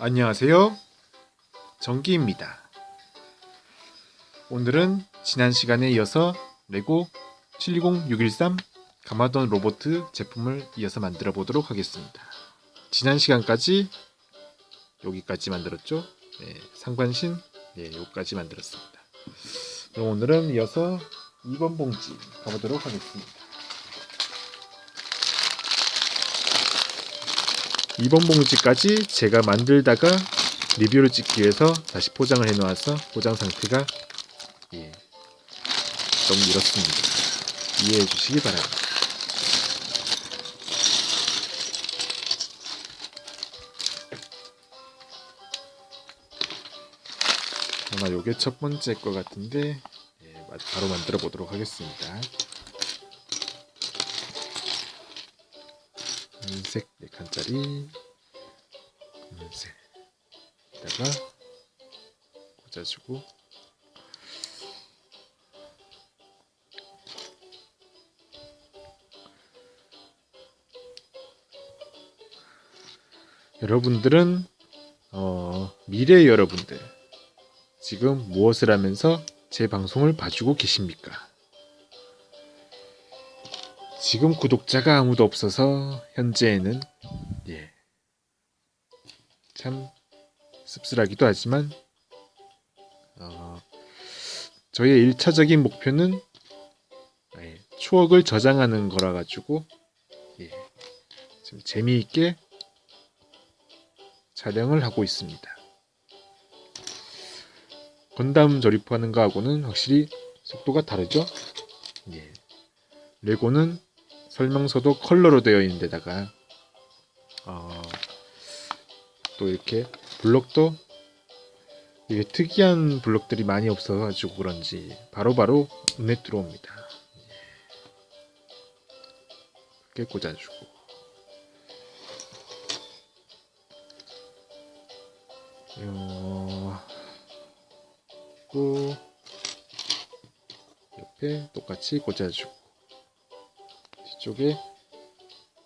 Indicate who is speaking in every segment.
Speaker 1: 안녕하세요. 정기입니다. 오늘은 지난 시간에 이어서 레고 720613 가마돈 로봇 제품을 이어서 만들어 보도록 하겠습니다. 지난 시간까지 여기까지 만들었죠? 네, 상반신 네, 여기까지 만들었습니다. 그럼 오늘은 이어서 2번 봉지 가보도록 하겠습니다. 2번 봉지까지 제가 만들다가 리뷰를 찍기 위해서 다시 포장을 해 놓아서 포장 상태가 예, 좀 이렇습니다. 이해해 주시기 바랍니다. 아마 요게 첫 번째 거 같은데 예, 마- 바로 만들어 보도록 하겠습니다. 흰색 4칸짜리. 검은색. 에다가 꽂아주고. 여러분들은 어, 미래 여러분들 지금 무엇을 하면서 제 방송을 봐주고 계십니까? 지금 구독자가 아무도 없어서 현재에는 예. 참 씁쓸하기도 하지만 어, 저의 1차적인 목표는 예, 추억을 저장하는 거라 가지고 예, 좀 재미있게 촬영을 하고 있습니다. 건담 조립하는 거하고는 확실히 속도가 다르죠? 예. 레고는 설명서도 컬러로 되어 있는 데다가 어, 또 이렇게 블록도 이게 특이한 블록들이 많이 없어가지고 그런지 바로바로 눈에 들어옵니다. 이렇게 꽂아주고. 어, 고 옆에 똑같이 꽂아주고 뒤쪽에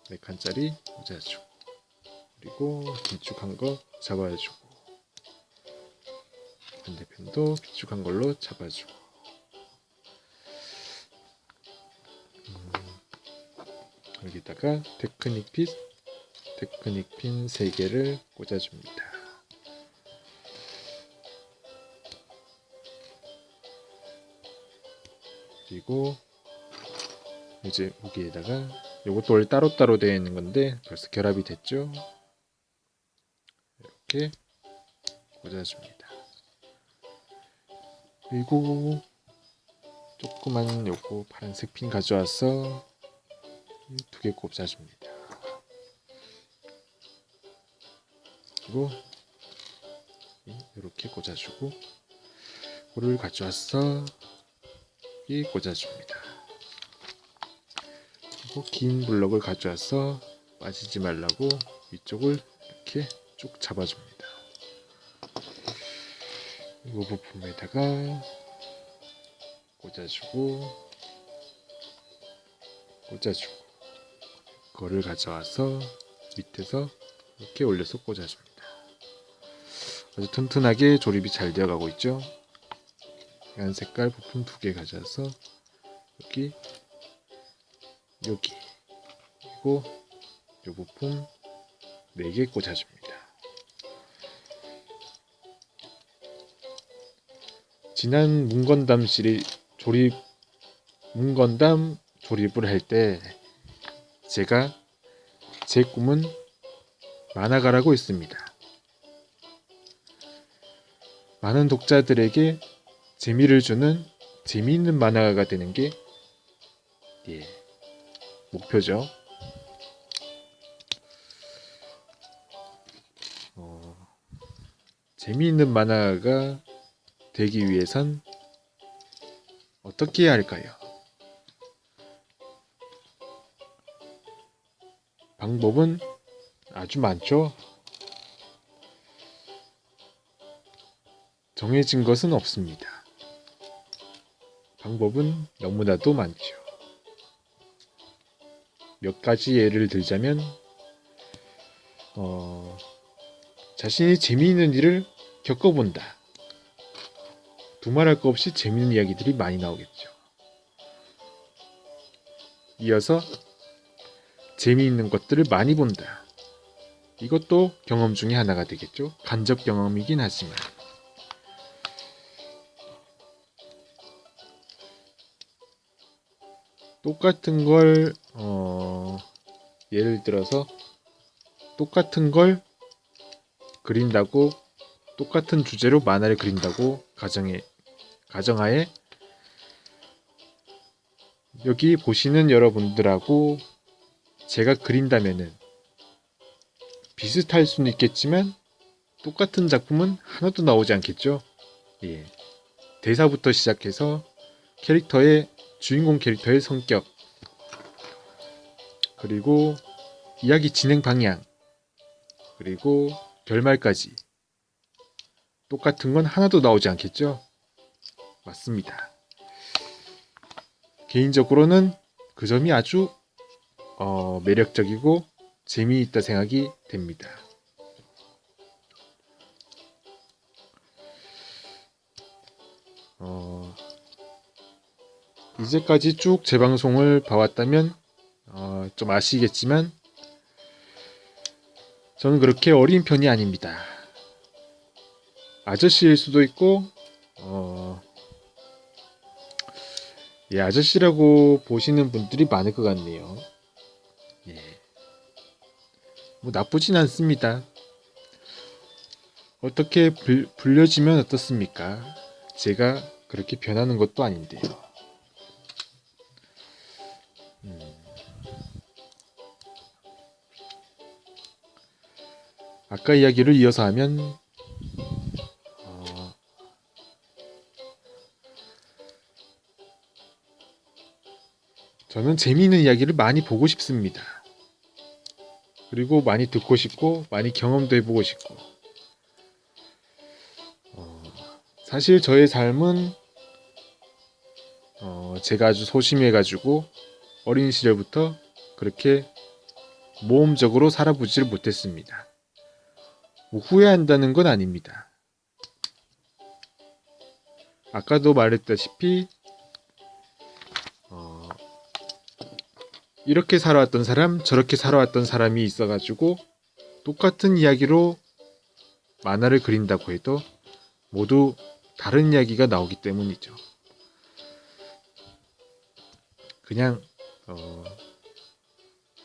Speaker 1: 4칸짜리 꽂아주고 그리고 길쭉한 거 잡아주고 반대편도 길쭉한 걸로 잡아주고. 음, 여기다가 테크닉 핏 테크닉 핀 3개를 꽂아줍니다. 그리고 이제 여기에다가 요것도 원래 따로따로 되어 있는 건데 벌써 결합이 됐죠? 이렇게 꽂아줍니다. 그리고 조그만 요거 파란색 핀 가져와서 두 개 꼽아줍니다. 그리고 이렇게 꽂아주고 이거를 가져와서 여기 꽂아줍니다 그리고 긴 블럭을 가져와서 빠지지 말라고 위쪽을 이렇게 쭉 잡아줍니다. 이 부품에다가 꽂아주고 꽂아주고 그거를 가져와서 밑에서 이렇게 올려서 꽂아줍니다. 아주 튼튼하게 조립이 잘 되어가고 있죠. 한 색깔 부품 두 개 가져와서 여기 여기 그리고 이 부품 4개 꽂아줍니다. 지난 문건담 시리 조립 문건담 조립을 할 때 제가 제 꿈은 만화가라고 했습니다. 많은 독자들에게 재미를 주는 재미있는 만화가가 되는 게 예, 목표죠. 어, 재미있는 만화가 되기 위해선 어떻게 해야 할까요? 방법은 아주 많죠. 정해진 것은 없습니다. 방법은 너무나도 많죠. 몇 가지 예를 들자면 어, 자신이 재미있는 일을 겪어본다. 두말할 거 없이 재미있는 이야기들이 많이 나오겠죠. 이어서 재미있는 것들을 많이 본다. 이것도 경험 중에 하나가 되겠죠. 간접 경험이긴 하지만. 똑같은 걸, 어, 예를 들어서 똑같은 걸 그린다고 똑같은 주제로 만화를 그린다고 가정해 가정하에 여기 보시는 여러분들하고 제가 그린다면은 비슷할 수는 있겠지만 똑같은 작품은 하나도 나오지 않겠죠. 예. 대사부터 시작해서 캐릭터의 주인공 캐릭터의 성격 그리고 이야기 진행 방향 그리고 결말까지 똑같은 건 하나도 나오지 않겠죠? 맞습니다. 개인적으로는 그 점이 아주 어, 매력적이고 재미있다 생각이 됩니다. 어, 이제까지 쭉제 방송을 봐왔다면 어, 좀 아시겠지만 저는 그렇게 어린 편이 아닙니다. 아저씨일 수도 있고 어, 예, 아저씨라고 보시는 분들이 많을 것 같네요. 예. 뭐 나쁘진 않습니다. 어떻게 불, 불려지면 어떻습니까? 제가 그렇게 변하는 것도 아닌데요. 아까 이야기를 이어서 하면 어, 저는 재미있는 이야기를 많이 보고 싶습니다. 그리고 많이 듣고 싶고 많이 경험도 해보고 싶고 어, 사실 저의 삶은 어, 제가 아주 소심해가지고 어린 시절부터 그렇게 모험적으로 살아보지를 못했습니다. 뭐 후회한다는 건 아닙니다. 아까도 말했다시피 어, 이렇게 살아왔던 사람, 저렇게 살아왔던 사람이 있어가지고 똑같은 이야기로 만화를 그린다고 해도 모두 다른 이야기가 나오기 때문이죠. 그냥 어,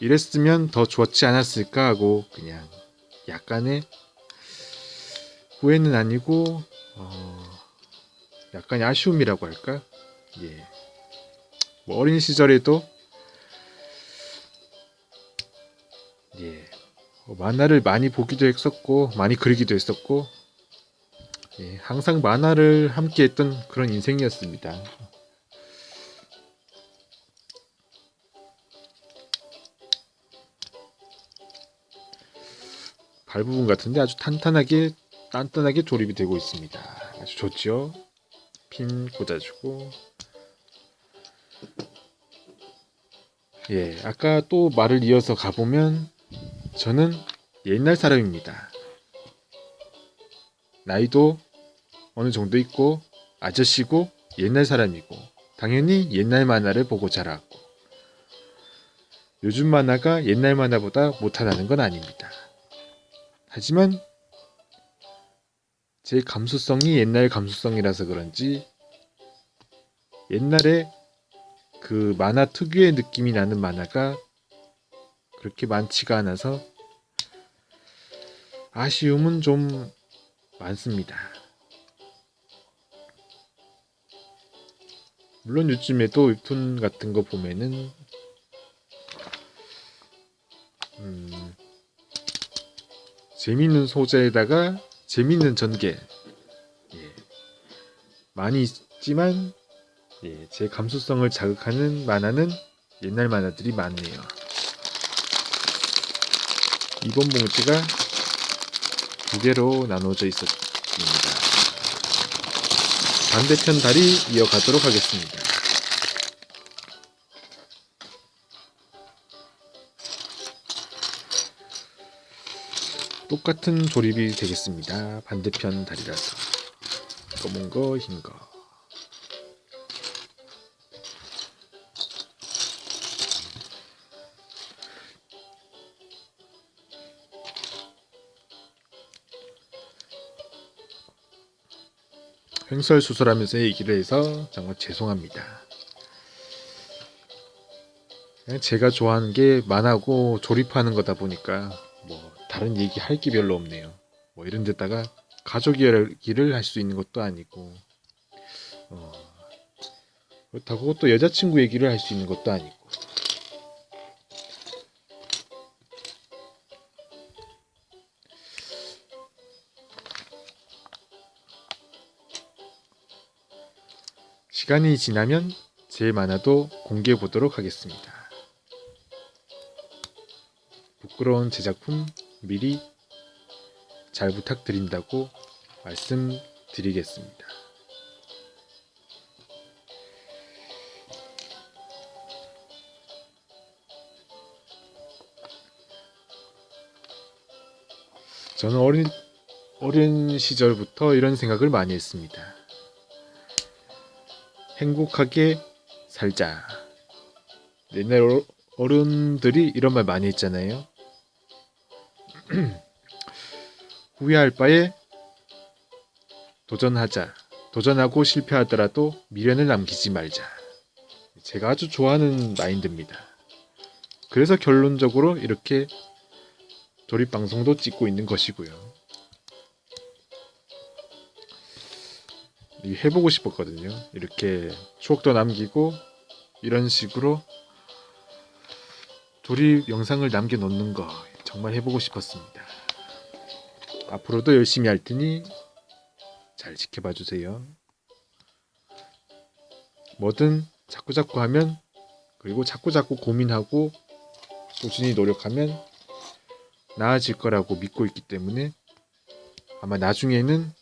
Speaker 1: 이랬으면 더 좋았지 않았을까 하고 그냥 약간의 후회는 아니고 어, 약간의 아쉬움이라고 할까? 예. 뭐 어린 시절에도 예. 어, 만화를 많이 보기도 했었고 많이 그리기도 했었고 예, 항상 만화를 함께 했던 그런 인생이었습니다. 발 부분 같은데 아주 탄탄하게 단단하게 조립이 되고 있습니다. 아주 좋죠? 핀 꽂아주고 예, 아까 또 말을 이어서 가보면 저는 옛날 사람입니다. 나이도 어느 정도 있고 아저씨고 옛날 사람이고 당연히 옛날 만화를 보고 자랐고 요즘 만화가 옛날 만화보다 못하다는 건 아닙니다. 하지만 제 감수성이 옛날 감수성이라서 그런지 옛날에 그 만화 특유의 느낌이 나는 만화가 그렇게 많지가 않아서 아쉬움은 좀 많습니다. 물론 요즘에도 웹툰 같은 거 보면은 음, 재밌는 소재에다가 재밌는 전개 예, 많이 있지만 예, 제 감수성을 자극하는 만화는 옛날 만화들이 많네요. 이번 봉지가 두 개로 나눠져 있었습니다. 반대편 다리 이어가도록 하겠습니다. 똑같은 조립이 되겠습니다. 반대편 다리라서 검은 거, 흰 거. 횡설수설하면서 얘기를 해서 정말 죄송합니다. 제가 좋아하는 게 만하고 조립하는 거다 보니까 뭐 다른 얘기 할 게 별로 없네요. 뭐 이런 데다가 가족 이야기를 할 수 있는 것도 아니고 어, 그렇다고 또 여자친구 얘기를 할 수 있는 것도 아니고 시간이 지나면 제 만화도 공개해 보도록 하겠습니다. 부끄러운 제작품 미리 잘 부탁드린다고 말씀드리겠습니다. 저는 어린 어린 시절부터 이런 생각을 많이 했습니다. 행복하게 살자. 옛날 어- 어른들이 이런 말 많이 했잖아요. 후회할 바에 도전하자. 도전하고 실패하더라도 미련을 남기지 말자. 제가 아주 좋아하는 마인드입니다. 그래서 결론적으로 이렇게 조립 방송도 찍고 있는 것이고요. 이 해보고 싶었거든요. 이렇게 추억도 남기고 이런 식으로 조립 영상을 남겨놓는 거 정말 해보고 싶었습니다. 앞으로도 열심히 할 테니 잘 지켜봐 주세요. 뭐든 자꾸자꾸 하면 그리고 자꾸자꾸 고민하고 꾸준히 노력하면 나아질 거라고 믿고 있기 때문에 아마 나중에는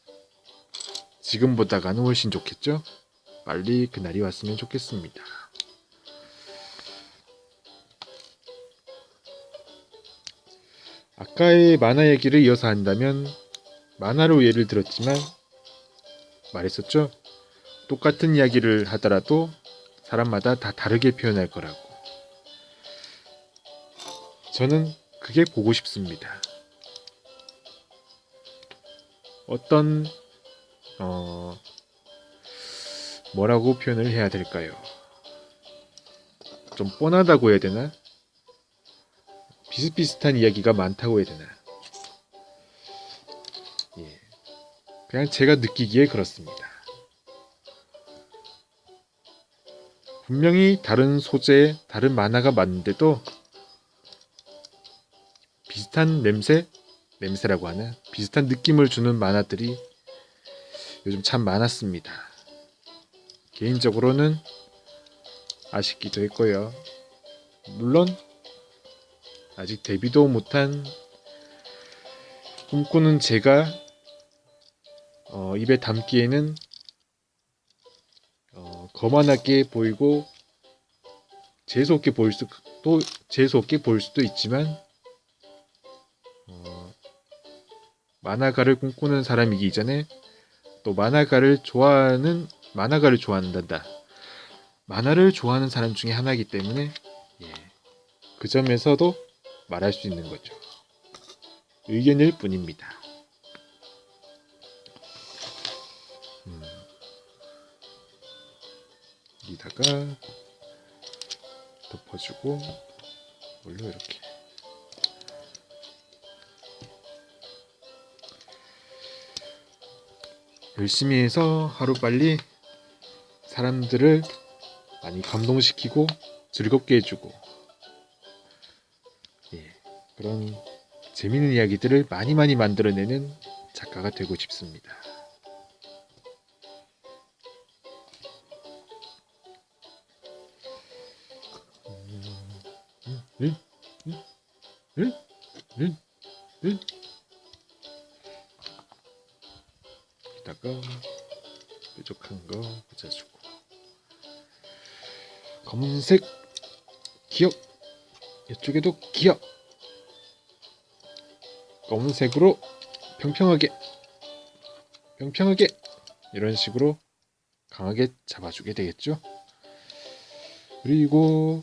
Speaker 1: 지금보다가는 훨씬 좋겠죠? 빨리 그날이 왔으면 좋겠습니다. 아까의 만화 얘기를 이어서 한다면 만화로 예를 들었지만 말했었죠? 똑같은 이야기를 하더라도 사람마다 다 다르게 표현할 거라고. 저는 그게 보고 싶습니다. 어떤 어 뭐라고 표현을 해야 될까요? 좀 뻔하다고 해야 되나? 비슷비슷한 이야기가 많다고 해야 되나? 예. 그냥 제가 느끼기에 그렇습니다. 분명히 다른 소재의 다른 만화가 맞는데도 비슷한 냄새? 냄새라고 하나? 비슷한 느낌을 주는 만화들이 요즘 참 많았습니다. 개인적으로는 아쉽기도 했고요. 물론 아직 데뷔도 못한 꿈꾸는 제가 어, 입에 담기에는 어, 거만하게 보이고 재수 없게 보일 수도 재수 없게 보일 수도 있지만 어, 만화가를 꿈꾸는 사람이기 이전에 또 만화가를 좋아하는 만화가를 좋아한단다. 만화를 좋아하는 사람 중에 하나이기 때문에 예, 그 점에서도 말할 수 있는 거죠. 의견일 뿐입니다. 음, 여기다가 덮어주고 물로 이렇게 열심히 해서 하루빨리 사람들을 많이 감동시키고 즐겁게 해주고 예, 그런 재밌는 이야기들을 많이 많이 만들어내는 작가가 되고 싶습니다. 여기다가 뾰족한 거 붙여주고. 검은색 기억. 이쪽에도 기억 검은색으로 평평하게 평평하게 이런 식으로 강하게 잡아주게 되겠죠. 그리고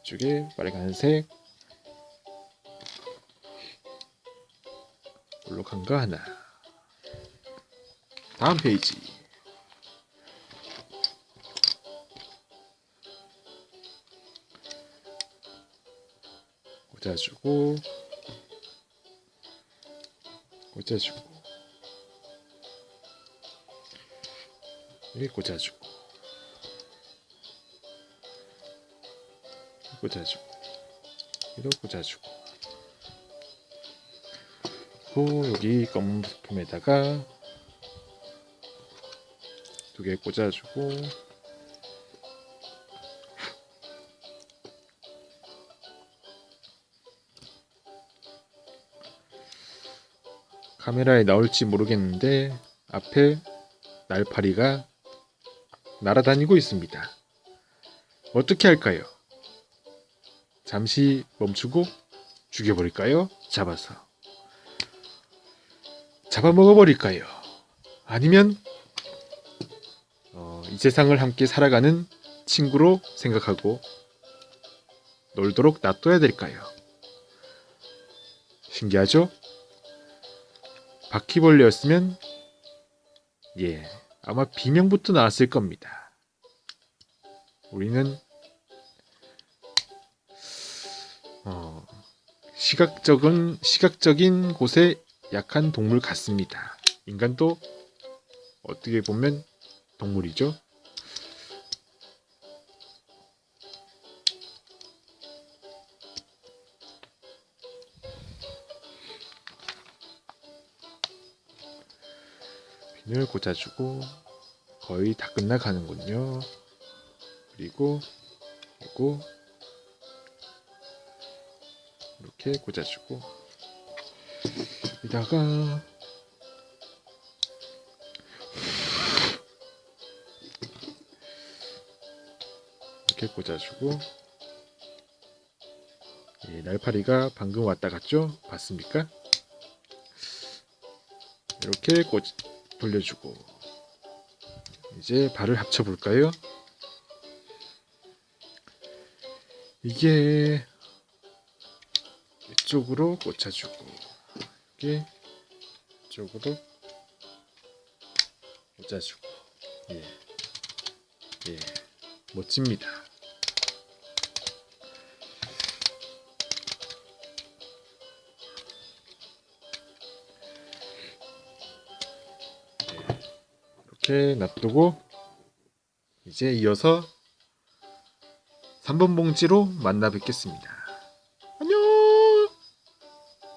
Speaker 1: 이쪽에 빨간색 볼록한 거 하나. 다음 페이지. 꽂아주고 꽂아주고. 여기 꽂아주고. 꽂아주고 여기도 꽂아주고 그리고. 여기 검은 부품에다가 두 개 꽂아주고 카메라에 나올지 모르겠는데 앞에 날파리가 날아다니고 있습니다. 어떻게 할까요? 잠시 멈추고 죽여버릴까요? 잡아서. 잡아먹어버릴까요? 아니면 어, 이 세상을 함께 살아가는 친구로 생각하고 놀도록 놔둬야 될까요? 신기하죠? 바퀴벌레였으면 예 아마 비명부터 나왔을 겁니다. 우리는 어, 시각적인 시각적인 곳에 약한 동물 같습니다. 인간도 어떻게 보면 동물이죠. 핀을 꽂아주고 거의 다 끝나가는군요. 그리고 그리고 이렇게 꽂아주고 여기다가 이렇게 꽂아주고 예, 날파리가 방금 왔다 갔죠? 봤습니까? 이렇게 꽂 돌려주고 이제 발을 합쳐 볼까요? 이게 이쪽으로 꽂아주고 이게 이쪽으로 꽂아주고 예, 예, 멋집니다. 이렇게 놔두고 이제 이어서 3번 봉지로 만나 뵙겠습니다.